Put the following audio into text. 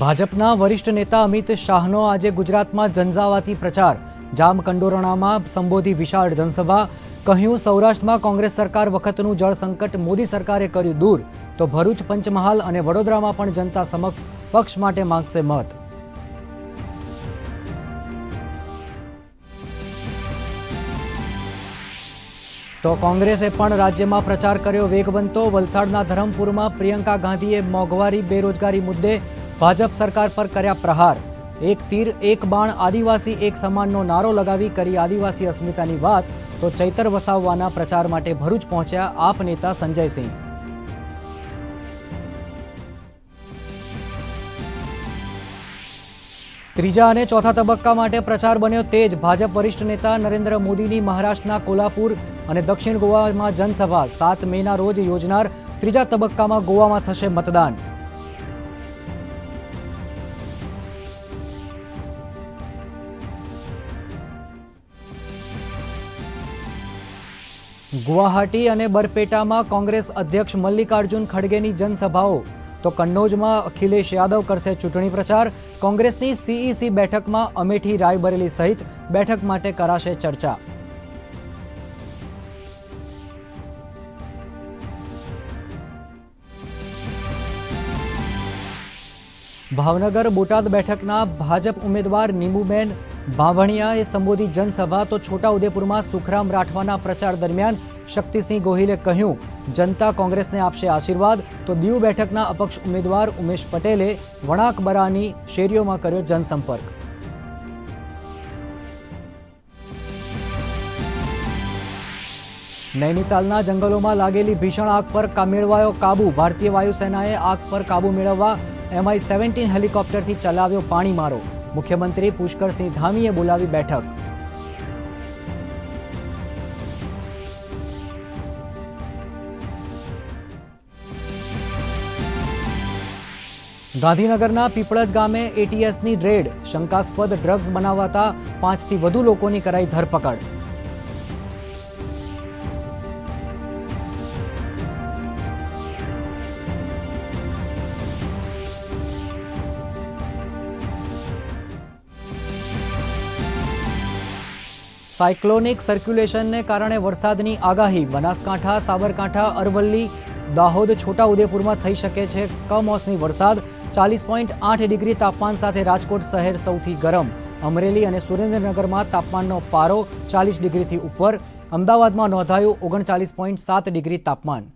ભાજપના વરિષ્ઠ નેતા અમિત શાહનો આજે ગુજરાતમાં ઝંઝાવાતી પ્રચાર. જામકંડોરણામાં સંબોધી વિશાળ જનસભા. કહ્યું, સૌરાષ્ટ્રમાં કોંગ્રેસ સરકાર વખતનું જળ સંકટ મોદી સરકારે કર્યું દૂર. તો ભરૂચ, પંચમહાલ અને વડોદરામાં પણ જનતા સમક્ષ પક્ષ માટે માંગશે મત. તો કોંગ્રેસે પણ રાજ્યમાં પ્રચાર કર્યો વેગવંતો. વલસાડના ધરમપુરમાં પ્રિયંકા ગાંધીએ મોંઘવારી, બેરોજગારી મુદ્દે ભાજપ સરકાર પર કર્યા પ્રહાર. એક તીર, એક બાણ, આદિવાસી, એક સમાનનો નારો લગાવી કરી આદિવાસી અસ્મિતાની વાત, તો ચૈતર વસાવવાના પ્રચાર માટે ભરૂચ પહોંચ્યા આપ નેતા સંજયસિંહ ત્રીજા અને ચોથા તબક્કા માટે પ્રચાર બન્યો તેજ. ભાજપ વરિષ્ઠ નેતા નરેન્દ્ર મોદીની મહારાષ્ટ્રના કોલ્હાપુર અને દક્ષિણ ગોવામાં જનસભા સાત મેના રોજ યોજનાર ત્રીજા તબક્કામાં ગોવામાં થશે મતદાન. ગુવાહાટી અને બરપેટામાં કોંગ્રેસ અધ્યક્ષ મલ્લિકાર્જુન ખડગેની જનસભાઓ. તો કન્નોજમાં અખિલેશ યાદવ કરશે ચૂંટણી પ્રચાર. કોંગ્રેસની સીઈસી બેઠકમાં અમેઠી રાયબરેલી સહિત બેઠક માટે કરાશે ચર્ચા. ભાવનગર બોટાદ બેઠકના ભાજપ ઉમેદવાર નીમુબેન બાંભણિયાએ સંબોધી જનસભા તો છોટાઉદેપુરમાં સુખરામ રાઠવાના પ્રચાર દરમિયાન શક્તિસિંહ ગોહિલે કહ્યું જનતા કોંગ્રેસને આપશે આશીર્વાદ તો દીવ બેઠકના અપક્ષ ઉમેદવાર ઉમેશ પટેલે વણાકબરાની શેરીઓમાં કર્યો જનસંપર્ક નૈનીતાલના જંગલોમાં લાગેલી ભીષણ આગ પર કા- મેળવાયો કાબુ ભારતીય વાયુસેનાએ આગ પર કાબુ મેળવવા એમઆઈ સેવન્ટીન હેલિકોપ્ટરથી ચલાવ્યો પાણીમારો મુખ્યમંત્રી પુષ્કરસિંહ ધામીએ બોલાવી બેઠક ગાંધીનગરના પીપળજ ગામે એટીએસની રેડ શંકાસ્પદ ડ્રગ્સ બનાવાતા પાંચથી વધુ લોકોની કરાઈ ધરપકડ સાયક્લોનિક સર્ક્યુલેશનને કારણે વરસાદની આગાહી. બનાસકાંઠા, સાબરકાંઠા, અરવલ્લી, દાહોદ, છોટાઉદેપુરમાં થઈ શકે છે કમોસમી વરસાદ. ચાલીસ પોઈન્ટ આઠ ડિગ્રી તાપમાન સાથે રાજકોટ શહેર સૌથી ગરમ. અમરેલી અને સુરેન્દ્રનગરમાં તાપમાનનો પારો ચાલીસ ડિગ્રીથી ઉપર. અમદાવાદમાં નોંધાયું ઓગણચાલીસ પોઈન્ટ સાત ડિગ્રી તાપમાન.